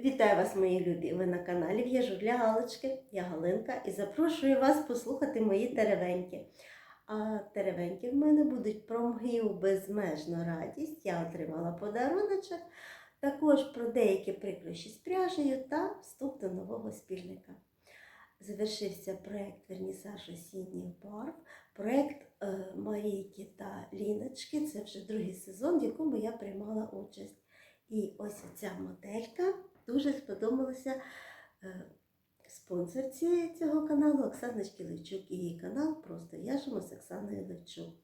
Вітаю вас, мої любі! Ви на каналі В'яжу для Галочки. Я Галинка і запрошую вас послухати мої теревеньки. А теревеньки в мене будуть про мою безмежну радість. Я отримала подаруночок, також про деякі прикрощі з пряжею та вступ до нового спільника. Завершився проєкт Вернісаж осінніх барв, проєкт е, Марійки та Ліночки. Це вже другий сезон, в якому я приймала участь. І ось ця моделька дуже сподобалася е, спонсорці цього каналу Оксаночки Левчук. І її канал просто в'яжемо з Оксаною Левчук.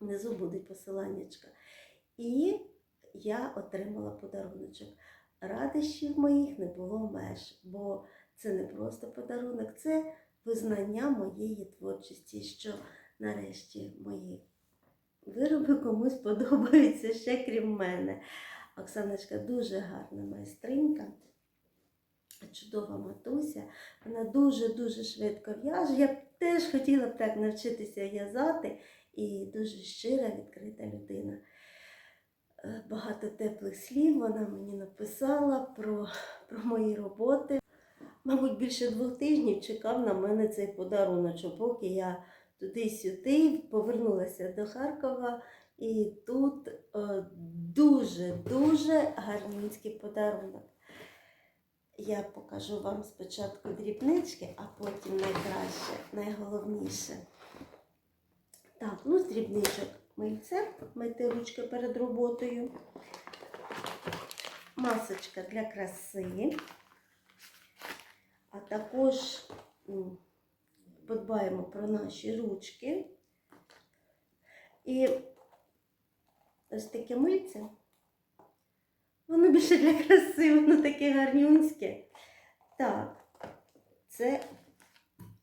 Внизу буде посиланнячка. І я отримала подаруночок. Радощів моїх не було меж, бо це не просто подарунок, це визнання моєї творчості, що нарешті мої вироби комусь подобаються ще крім мене. Оксаночка дуже гарна майстринька, чудова матуся. Вона дуже-дуже швидко в'яже. Я теж хотіла б так навчитися в'язати і дуже щира, відкрита людина. Е, Багато теплих слів вона мені написала про, про мої роботи. Мабуть, більше двох тижнів чекав на мене цей подарунок, поки я туди-сюди повернулася до Харкова. І тут дуже-дуже гарнінський подарунок. Я покажу вам спочатку дрібнички, а потім найкраще, найголовніше. Так, ну з дрібничок мильце, мити ручки перед роботою. Масочка для краси. А також м, подбаємо про наші ручки. І ось таке мильце. Воно більше для краси, воно таке гарнюнське. Так, це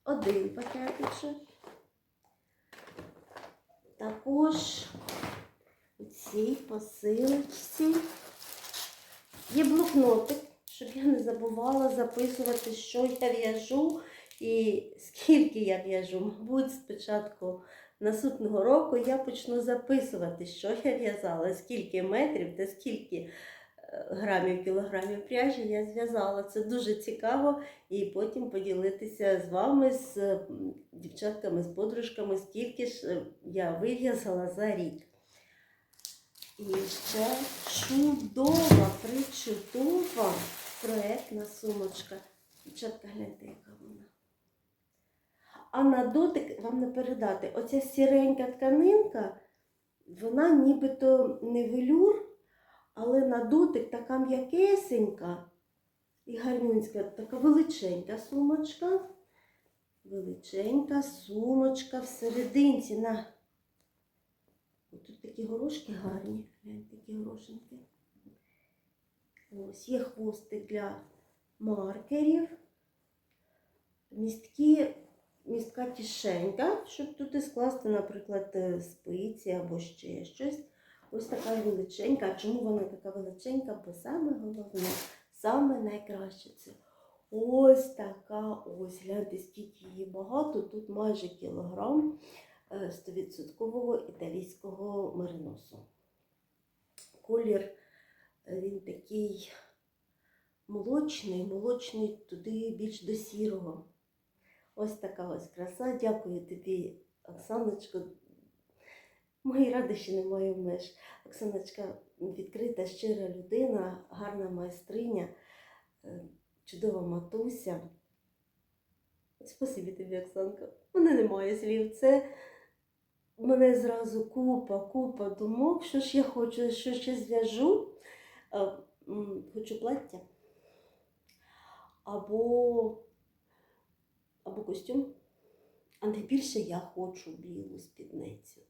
один пакетичок. Також у цій посилочці є блокнотик, щоб я не забувала записувати, що я в'яжу і скільки я в'яжу. Мабуть, спочатку наступного року я почну записувати, що я в'язала, скільки метрів та скільки е, грамів, кілограмів пряжі я зв'язала. Це дуже цікаво. І потім поділитися з вами, з дівчатками, з подружками, скільки ж е, я вив'язала за рік. І ще чудова, причудова проектна сумочка. Дівчатка, гляньте, яка вона. А на дотик вам не передати. Оця сіренька тканинка, вона нібито не велюр, але на дотик така м'якесенька і гарнюнська, така величенька сумочка. Величенька сумочка всерединці. На. Тут такі горошки гарні. Такі горошинки. Ось є хвостик для маркерів. Місткі, містка кишенька, щоб туди скласти, наприклад, е, спиці або ще щось. Ось така величенька. А чому вона така величенька? Бо саме головне, саме найкраще це ось така ось. Гляньте, скільки її багато. Тут майже кілограм е, 100% італійського мериносу. Колір е, він такий молочний, молочний туди більш до сірого. Ось така ось краса. Дякую тобі, Оксаночко. Моїй радощі немає меж. Оксаночка відкрита, щира людина, гарна майстриня, е, чудова матуся. Спасибі тобі, Оксанка. Мене немає слів. Це мене зразу купа, купа думок, що ж я хочу, що ще зв'яжу. Е, Хочу плаття. Або, або костюм. А найбільше я хочу білу спідницю.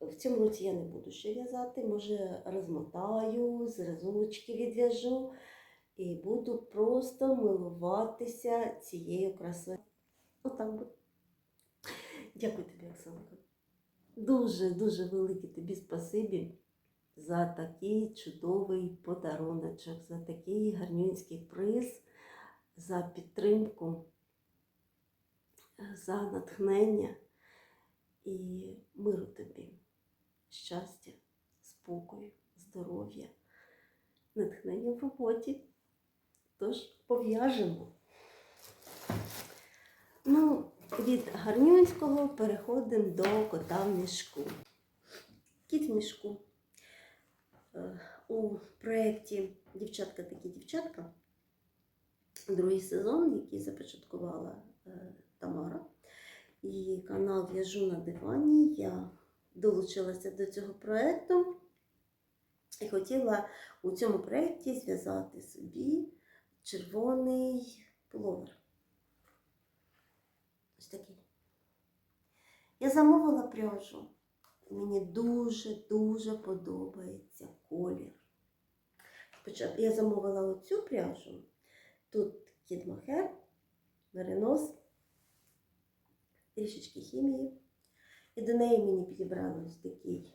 В цьому році я не буду ще в'язати, може розмотаю, зразочки відв'яжу і буду просто милуватися цією красою. Отак буде. Дякую тобі, Оксанка. Дуже, дуже велике тобі спасибі за такий чудовий подаруночок, за такий гарнюнський приз, за підтримку, за натхнення і миру тобі, щастя, спокою, здоров'я натхнення в роботі. Тож пов'яжемо. Ну, від гарнюнського переходимо до кота в мішку. Кіт в мішку. Е, У проєкті Дівчатка такі дівчатка. Другий сезон, який започаткувала е, Тамара. І канал В'яжу на дивані. Я долучилася до цього проєкту і хотіла у цьому проєкті зв'язати собі червоний пуловер. Ось такий. Я замовила пряжу. Мені дуже-дуже подобається колір. Спочатку я замовила оцю пряжу. Тут кідмахер, меринос, трішечки хімії. І до неї мені підібрали ось такий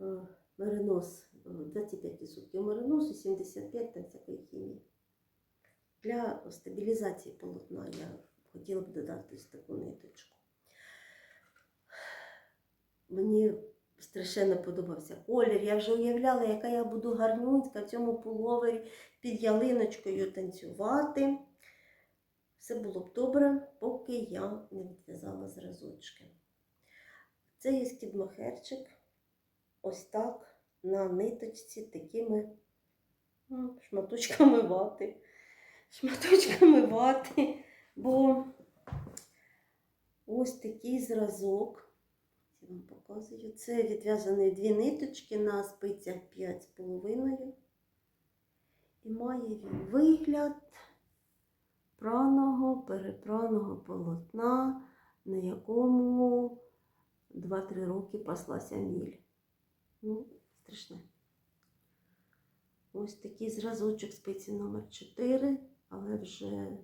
е, меринос, е, 25% мериносу, 75 там всякої хімії. Для стабілізації полотна я хотіла б додати ось таку ниточку. Мені страшенно подобався колір. Я вже уявляла, яка я буду гарнюнська в цьому пуловері під ялиночкою танцювати. Все було б добре, поки я не відв'язала зразочки. Це є скідмахерчик. Ось так на ниточці такими м, шматочками вати. Шматочками вати, бо ось такий зразок. Я вам показую. Це відв'язані дві ниточки на спицях 5,5. І має він вигляд праного, перепраного полотна, на якому 2-3 роки паслася міль. Ну, страшне. Ось такий зразочок спиці номер 4, але вже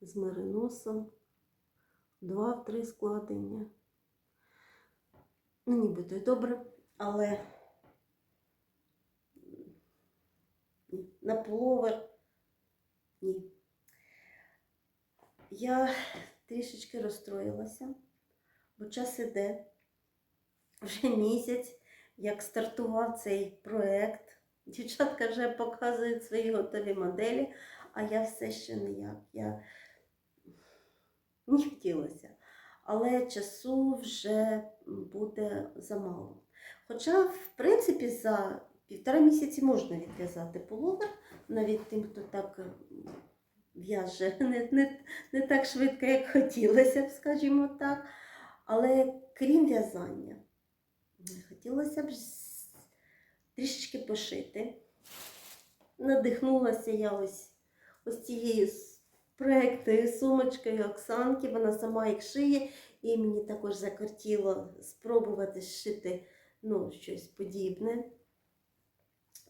з мериносом. Два-три складення. Ну, нібито й добре, але на пуловер ні. Я трішечки розстроїлася, бо час іде вже місяць, як стартував цей проєкт. Дівчатка вже показують свої готові моделі, а я все ще ніяк. Я не хотілося. Але часу вже буде замало. Хоча, в принципі, за півтора місяці можна відв'язати пуловер, навіть тим, хто так в'яже не, не, не так швидко, як хотілося б, скажімо так. Але крім в'язання, хотілося б трішечки пошити. Надихнулася я ось, ось цією проектною сумочкою Оксанки. Вона сама їх шиє, і мені також закортіло спробувати зшити ну, щось подібне,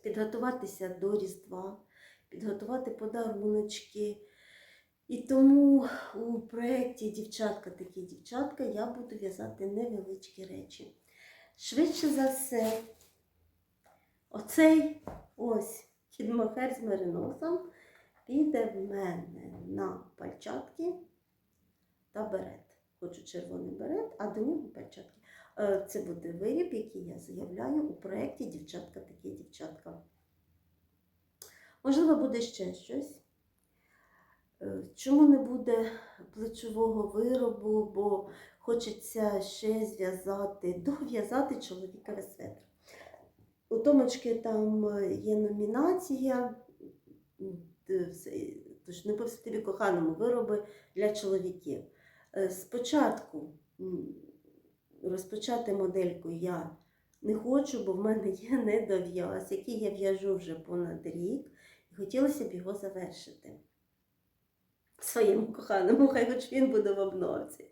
підготуватися до Різдва, підготувати подаруночки. І тому у проєкті Дівчатка такі дівчатка я буду в'язати невеличкі речі. Швидше за все, оцей ось кідмохер з мериносом піде в мене на пальчатки та берет. Хочу червоний берет, а до нього пальчатки. Е, Це буде виріб, який я заявляю у проєкті Дівчатка такі дівчатка. Можливо, буде ще щось. Е, Чому не буде плечового виробу, бо хочеться ще зв'язати, дов'язати чоловікове светр. У Томочки там е, є номінація, тож не повсі тобі коханому вироби для чоловіків. Е, Спочатку розпочати модельку я не хочу, бо в мене є недов'яз, який я в'яжу вже понад рік, і хотілося б його завершити своєму коханому, хай хоч він буде в обновці.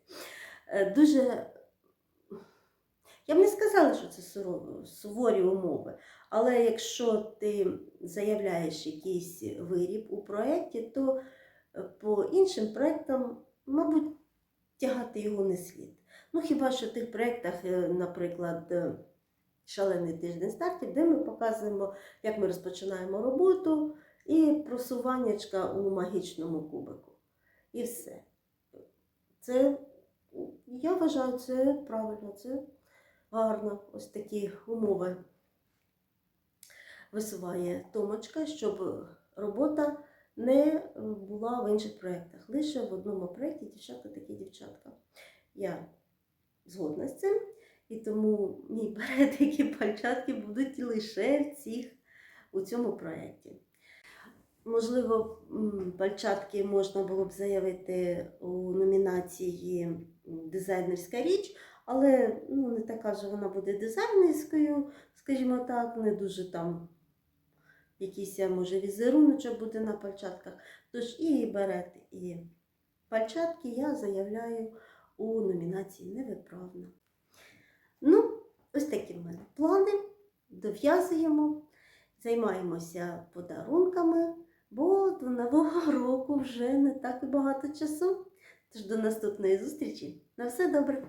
Е, Дуже. Я б не сказала, що це суворі умови, але якщо ти заявляєш якийсь виріб у проєкті, то е, по іншим проєктам, мабуть, тягати його не слід. Ну, хіба що в тих проєктах, е, наприклад, е, шалений тиждень стартів, де ми показуємо, як ми розпочинаємо роботу і просуваннячка у магічному кубику. І все. Це, я вважаю, це правильно, це гарно, ось такі умови. Висуває Томочка, щоб робота не була в інших проєктах. Лише в одному проєкті дівчатка такі дівчатка. Я згодна з цим, і тому мій передики пальчатки будуть лише в цих, у цьому проєкті. Можливо, пальчатки можна було б заявити у номінації дизайнерська річ, але ну, не така вже вона буде дизайнерською, скажімо так, не дуже там якийсь, а, може, візеруночок буде на пальчатках. Тож і берет, і пальчатки я заявляю у номінації Невиправна. Ну, ось такі в мене плани. Дов'язуємо, займаємося подарунками, бо до Нового року вже не так і багато часу. Тож до наступної зустрічі. На все добре!